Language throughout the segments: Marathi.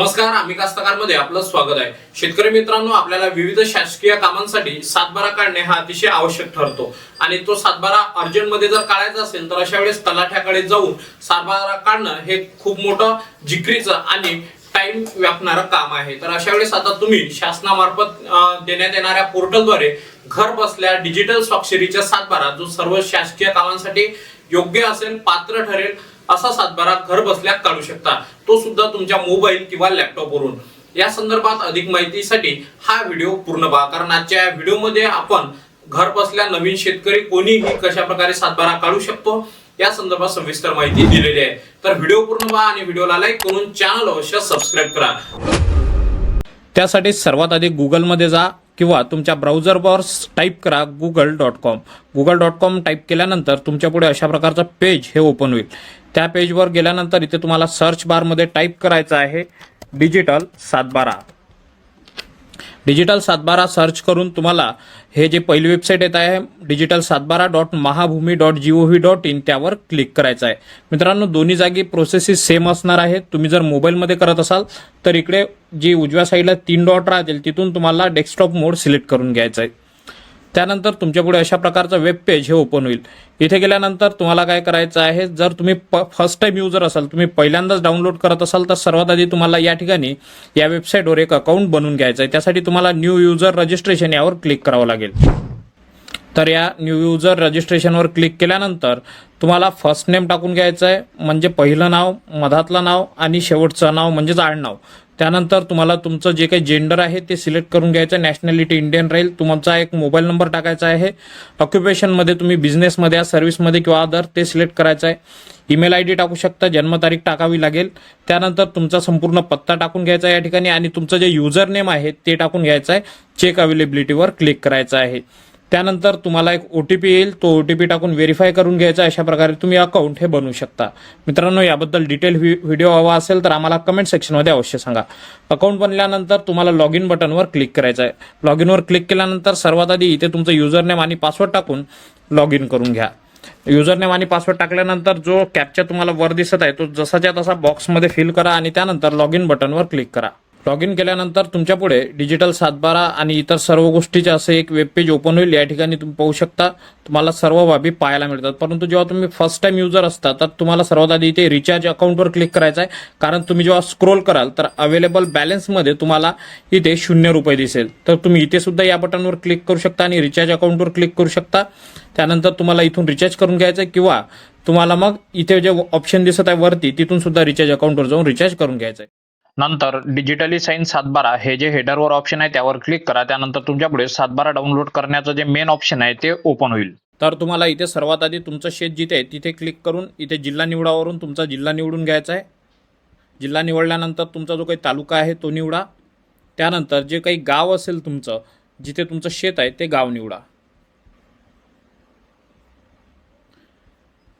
नमस्कार आम्ही कास्तकारमध्ये आपलं स्वागत आहे. शेतकरी मित्रांनो आपल्याला विविध शासकीय कामांसाठी सातबारा काढणे हा अतिशय आवश्यक ठरतो. आणि तो सातबारा अर्जंटमध्ये जर काढायचा असेल तर अशा वेळेस तलाठ्याकडे जाऊन सातबारा काढणं हे खूप मोठं जिकरीचं आणि टाइम व्यापणारं काम आहे. तर अशा वेळेस आता तुम्ही शासनामार्फत देण्यात येणाऱ्या पोर्टलद्वारे घर बसल्या डिजिटल स्वाक्षरीच्या सातबारा जो सर्व शासकीय कामांसाठी योग्य असेल पात्र ठरेल असा सातबारा घर बसल्या काढू शकता. तो सुद्धा तुमच्या मोबाईल किंवा लॅपटॉप वरून. या संदर्भात अधिक माहितीसाठी हा व्हिडिओ पूर्ण पहा. कारण आजच्या व्हिडिओमध्ये आपण घर बसल्या नवीन शेतकरी कोणीही कशा प्रकारे सातबारा काढू शकतो या संदर्भात सविस्तर माहिती दिलेली आहे. तर व्हिडिओ पूर्ण पहा आणि व्हिडिओला लाईक करून चॅनल अवश्य सबस्क्राईब करा. त्यासाठी सर्वात आधी गुगलमध्ये जा किंवा तुमच्या ब्राउझरवर टाईप करा Google dot com Google dot com type केल्यानंतर तुमच्यापुढे अशा प्रकारचं पेज हे ओपन होईल. त्या पेजवर गेल्यानंतर इथे तुम्हाला सर्च बारमध्ये टाईप करायचं आहे डिजिटल सातबारा. डिजिटल सातबारा सर्च करून तुम्हाला हे जे पहिली वेबसाईट येत आहे डिजिटल सातबारा dot Mahabhumi dot G O V dot in त्यावर क्लिक करायचं आहे. मित्रांनो दोन्ही जागी प्रोसेसेस सेम असणार आहेत. तुम्ही जर मोबाईलमध्ये करत असाल तर इकडे जी उजव्या साईडला तीन डॉट राहतील तिथून तुम्हाला डेस्कटॉप मोड सिलेक्ट करून घ्यायचा आहे. त्यानंतर तुमच्यापुढे अशा प्रकारचं वेब पेज हे ओपन होईल. इथे गेल्यानंतर तुम्हाला काय करायचं आहे जर तुम्ही फर्स्ट टाइम युजर असाल तुम्ही पहिल्यांदाच डाउनलोड करत असाल तर सर्वात आधी तुम्हाला या ठिकाणी या वेबसाईटवर एक अकाउंट बनवून घ्यायचं आहे. त्यासाठी तुम्हाला न्यू युजर रजिस्ट्रेशन यावर क्लिक करावं लागेल. तर या न्यू युजर रजिस्ट्रेशनवर क्लिक केल्यानंतर तुम्हाला फर्स्ट नेम टाकून घ्यायचं आहे म्हणजे पहिलं नाव मधातलं नाव आणि शेवटचं नाव म्हणजेच आडनाव. त्यानंतर तुम्हाला तुमचं जे काही जेंडर आहे ते सिलेक्ट करून घ्यायचं. आहे नॅशनॅलिटी इंडियन राहील तुमचा एक मोबाईल नंबर टाकायचा आहे. ऑक्युपेशनमध्ये तुम्ही बिझनेसमध्ये या सर्व्हिसमध्ये किंवा अदर ते सिलेक्ट करायचं आहे. ईमेल आय डी टाकू शकता. जन्मतारीख टाकावी लागेल. त्यानंतर तुमचा संपूर्ण पत्ता टाकून घ्यायचा आहे या ठिकाणी आणि तुमचं जे युजर नेम आहे ते टाकून घ्यायचं आहे. चेक अवेलेबिलिटीवर क्लिक करायचं आहे. त्यानंतर तुम्हाला एक ओ टी पी येईल. तो ओ टी पी टाकून व्हेरीफाय करून घ्यायचा. अशा प्रकारे तुम्ही अकाउंट हे बनवू शकता. मित्रांनो याबद्दल डिटेल व्हिडिओ हवा असेल तर आम्हाला कमेंट सेक्शनमध्ये अवश्य सांगा. अकाउंट बनल्यानंतर तुम्हाला लॉग इन बटनवर क्लिक करायचं आहे लॉग इनवर क्लिक केल्यानंतर सर्वात आधी इथे तुमचं युजर नेम आणि पासवर्ड टाकून लॉग इन करून घ्या. युजर नेम आणि पासवर्ड टाकल्यानंतर जो कॅपचा तुम्हाला वर दिसत आहे तो जसाच्या तसा बॉक्समध्ये फिल करा आणि त्यानंतर लॉग इन बटनवर क्लिक करा. लॉग इन केल्यानंतर तुमच्यापुढे डिजिटल सातबारा आणि इतर सर्व गोष्टीचे असे एक वेब पेज ओपन होईल. या ठिकाणी तुम्ही पाहू शकता. तुम्हाला सर्व बाबी पाहायला मिळतात. परंतु जेव्हा तुम्ही फर्स्ट टाइम युजर असता तर तुम्हाला सर्वात आधी इथे रिचार्ज अकाउंटवर क्लिक करायचं आहे कारण तुम्ही जेव्हा स्क्रोल कराल तर अवेलेबल बॅलन्समध्ये तुम्हाला इथे शून्य रुपये दिसेल. तर तुम्ही इथे सुद्धा या बटनवर क्लिक करू शकता आणि रिचार्ज अकाउंटवर क्लिक करू शकता. त्यानंतर तुम्हाला इथून रिचार्ज करून घ्यायचं आहे किंवा तुम्हाला मग इथे जे ऑप्शन दिसत आहे वरती तिथून सुद्धा रिचार्ज अकाउंटवर जाऊन रिचार्ज करून घ्यायचं आहे नंतर डिजिटली साईन सातबारा हे जे हेडरवर ऑप्शन आहे त्यावर क्लिक करा. त्यानंतर तुमच्यापुढे सातबारा डाउनलोड करण्याचं जे मेन ऑप्शन आहे ते ओपन होईल. तर तुम्हाला इथे सर्वात आधी तुमचं शेत जिथे आहे तिथे क्लिक करून इथे जिल्हा निवडावरून तुमचा जिल्हा निवडून घ्यायचा आहे. जिल्हा निवडल्यानंतर तुमचा जो काही तालुका आहे तो निवडा. त्यानंतर जे काही गाव असेल तुमचं जिथे तुमचं शेत आहे ते गाव निवडा.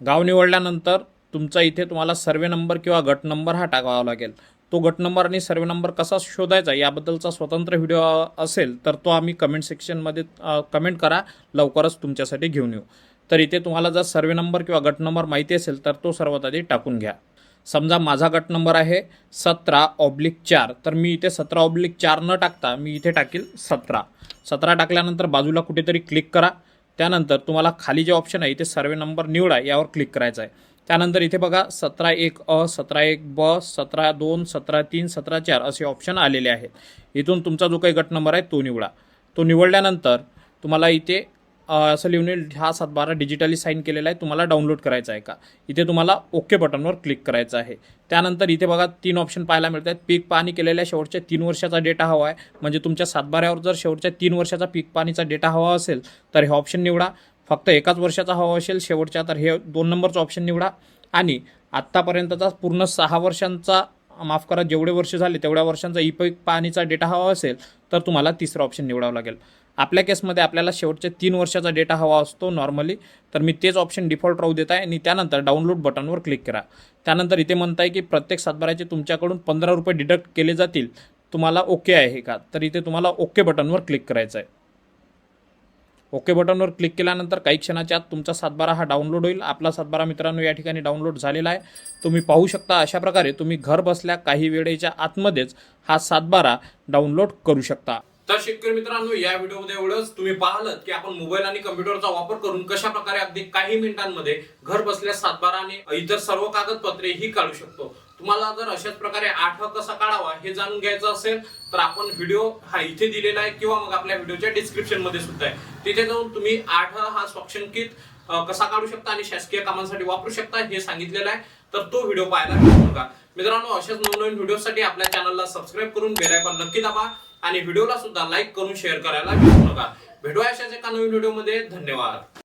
गाव निवडल्यानंतर तुमचा इथे तुम्हाला सर्वे नंबर किंवा गट नंबर हा टाकावा लागेल. तो गट नंबर आणि सर्वे नंबर कसा शोधायचा याबद्दलचा स्वतंत्र व्हिडिओ असेल तर तो आम्ही कमेंट सेक्शनमध्ये कमेंट करा. लवकरच तुमच्यासाठी घेऊन येऊ. तर इथे तुम्हाला जर सर्वे नंबर किंवा गट नंबर माहिती असेल तर तो सर्वात आधी टाकून घ्या. समजा माझा गट नंबर आहे सतरा ऑब्लिक चार. तर मी इथे सतरा ऑब्लिक चार न टाकता मी इथे टाकील सतरा. सतरा टाकल्यानंतर बाजूला कुठेतरी क्लिक करा. त्यानंतर तुम्हाला खाली जे ऑप्शन आहे इथे सर्वे नंबर निवडा यावर क्लिक करायचं आहे. त्यानंतर इथे बघा सतरा एक अ सतरा एक ब सतरा दोन सतरा तीन सतरा चार असे ऑप्शन आलेले आहेत. इथून तुमचा जो काही गट नंबर आहे तो निवडा. तो निवडल्यानंतर तुम्हाला इथे असं लिहून येईल हा सातबारा डिजिटली साईन केलेला आहे तुम्हाला डाउनलोड करायचा आहे का? इथे तुम्हाला ओके बटनवर क्लिक करायचं आहे. त्यानंतर इथे बघा तीन ऑप्शन पाहायला मिळत आहेत पीक पाणी केलेल्या शेवटच्या तीन वर्षाचा डेटा हवा आहे. म्हणजे तुमच्या सातबाऱ्यावर जर शेवटच्या तीन वर्षाचा पीक पाणीचा डेटा हवा असेल तर हे ऑप्शन निवडा. फक्त एकाच वर्षाचा हवा असेल शेवटच्या तर हे दोन नंबरचं ऑप्शन निवडा. आणि आत्तापर्यंतचा पूर्ण सहा वर्षांचा माफ करा जेवढे वर्ष झाले तेवढ्या वर्षांचा ई पीक पाणीचा डेटा हवा असेल तर तुम्हाला तिसरं ऑप्शन निवडावं लागेल. आपल्या केसमध्ये आपल्याला शेवटच्या तीन वर्षाचा डेटा हवा असतो नॉर्मली तर मी तेच ऑप्शन डिफॉल्ट राहू देत आहे. आणि त्यानंतर डाउनलोड बटनवर क्लिक करा. त्यानंतर इथे म्हणताय की प्रत्येक सातबाराचे तुमच्याकडून पंधरा रुपये डिडक्ट केले जातील. तुम्हाला ओके आहे का? तर इथे तुम्हाला ओके बटनवर क्लिक करायचं आहे ओके बटनवर क्लिक केल्यानंतर काही क्षणाच्या आत तुमचा सातबारा हा डाउनलोड होईल. आपला सातबारा मित्रांनो या ठिकाणी डाउनलोड झालेला आहे. तुम्ही पाहू शकता अशा प्रकारे तुम्ही घर बसल्या काही वेळेच्या आतमध्येच हा सातबारा डाउनलोड करू शकता. तर शेतकरी मित्रांनो या व्हिडिओमध्ये एवढंच. तुम्ही पाहिलं की आपण मोबाईल आणि कम्प्युटरचा वापर करून कशा प्रकारे अगदी काही मिनिटांमध्ये घर बसल्या सातबारा आणि इतर सर्व कागदपत्रे ही काढू शकतो. तुम्हाला जर अशाच प्रकारे आठ कसा काढावा हे जाणून घ्यायचं असेल तर आपण व्हिडिओ हा इथे दिलेला आहे किंवा मग आपल्या व्हिडिओच्या डिस्क्रिप्शनमध्ये सुद्धा आहे. तिथे जाऊन तुम्ही आठ हा स्वक्षांकित कसा काढू शकता आणि शासकीय कामांसाठी वापरू शकता हे सांगितलेलं आहे. तर तो व्हिडिओ पाहायला विसरू नका मित्रांनो अशाच नवनवीन व्हिडिओसाठी आपल्या चॅनलला सबस्क्राईब करून बेलायकॉन नक्की दाबा आणि व्हिडिओला सुद्धा लाईक करून शेअर करायला विसरू नका. भेटूया अशाच एका नवीन व्हिडिओमध्ये धन्यवाद.